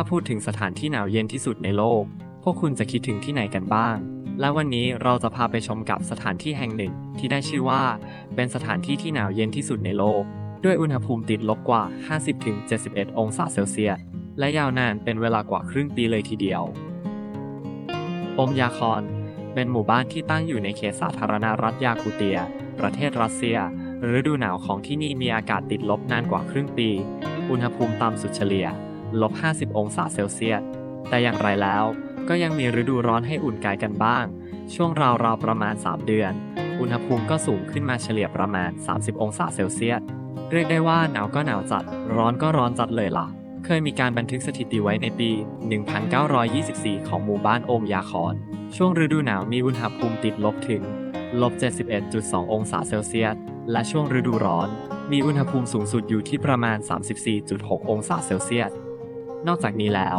ถ้าพูดถึงสถานที่หนาวเย็นที่สุดในโลก พวกคุณจะคิดถึงที่ไหนกันบ้าง และวันนี้เราจะพาไปชมกับสถานที่แห่งหนึ่งที่ได้ชื่อว่า เป็นสถานที่ที่หนาวเย็นที่สุดในโลก ด้วยอุณหภูมิติดลบกว่า 50-71 องศาเซลเซียส และยาวนานเป็นเวลากว่าครึ่งปีเลยทีเดียวอมยาคอน เป็นหมู่บ้านที่ตั้งอยู่ในเขตสาธารณรัฐยาคูเตีย ประเทศรัสเซีย ฤดูหนาวของที่นี่มีอากาศติดลบนานกว่าครึ่งปี อุณหภูมิต่ำสุดเฉลี่ย ลบ 50 องศาเซลเซียส แต่อย่างไรแล้ว ก็ยังมีฤดูร้อนให้อุ่นกายกันบ้าง ช่วงราวๆประมาณ 3 เดือน อุณหภูมิก็สูงขึ้นมาเฉลี่ยประมาณ 30 องศาเซลเซียส เรียกได้ว่าหนาวก็หนาวจัด ร้อนก็ร้อนจัดเลยล่ะ เคยมีการบันทึกสถิติไว้ในปี 1924 ของหมู่บ้านโอมยาคอน ช่วงฤดูหนาวมีอุณหภูมิติดลบถึงลบ 71.2 องศาเซลเซียส และช่วงฤดูร้อน มีอุณหภูมิสูงสุดอยู่ที่ประมาณ 34.6 องศาเซลเซียส นอกจากนี้แล้ว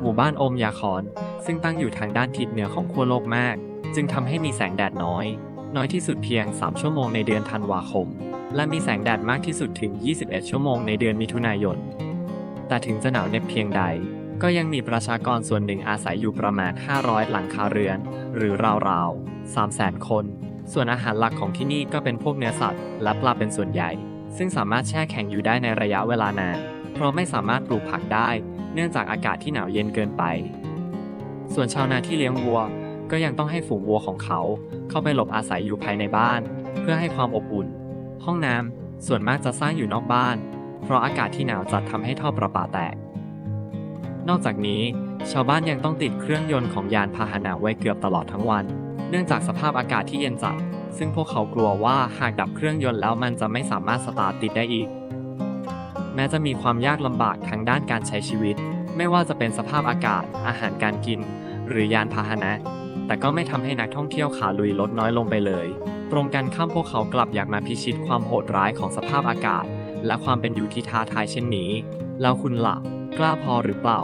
หมู่บ้านโอมยาคอน ซึ่งตั้งอยู่ทางด้านทิศเหนือของขั้วโลกมาก จึงทำให้มีแสงแดดน้อย น้อยที่สุดเพียง 3 ชั่วโมงในเดือนธันวาคม และมีแสงแดดมากที่สุดถึง 21 ชั่วโมงในเดือนมิถุนายน แต่ถึงจะหนาวเหน็บเพียงใด ก็ยังมีประชากรส่วนหนึ่งอาศัยอยู่ประมาณ 500 หลังคาเรือน หรือราวๆ300,000 คน ส่วนอาหารหลักของที่นี่ก็เป็นพวกเนื้อสัตว์ และปลาเป็นส่วนใหญ่ ซึ่งสามารถแช่แข็งอยู่ได้ในระยะเวลานาน เพราะไม่สามารถปลูกผักได้ เนื่องจากอากาศที่หนาวเย็นเกินไป ส่วนชาวนาที่เลี้ยงวัว ก็ยังต้องให้ฝูงวัวของเขา เข้าไปหลบอาศัยอยู่ภายในบ้าน เพื่อให้ความอบอุ่น ห้องน้ำส่วนมากจะสร้างอยู่นอกบ้าน เพราะอากาศที่หนาวจัดทำให้ท่อประปาแตก นอกจากนี้ ชาวบ้านยังต้องติดเครื่องยนต์ของยานพาหนะไว้เกือบตลอดทั้งวัน เนื่องจากสภาพอากาศที่เย็นจัดซึ่งพวกเขากลัวว่าหากดับเครื่องยนต์แล้วมันจะไม่สามารถสตาร์ทติดได้อีก แม้จะมีความยากลำบากทางด้านการใช้ชีวิต ไม่ว่าจะเป็นสภาพอากาศ อาหารการกิน หรือยานพาหนะ แต่ก็ไม่ทำให้นักท่องเที่ยวขาลุยลดน้อยลงไปเลย ตรงกันข้ามพวกเขากลับอยากมาพิชิตความโหดร้ายของสภาพอากาศ และความเป็นอยู่ที่ท้าทายเช่นนี้ แล้วคุณล่ะกล้าพอหรือเปล่า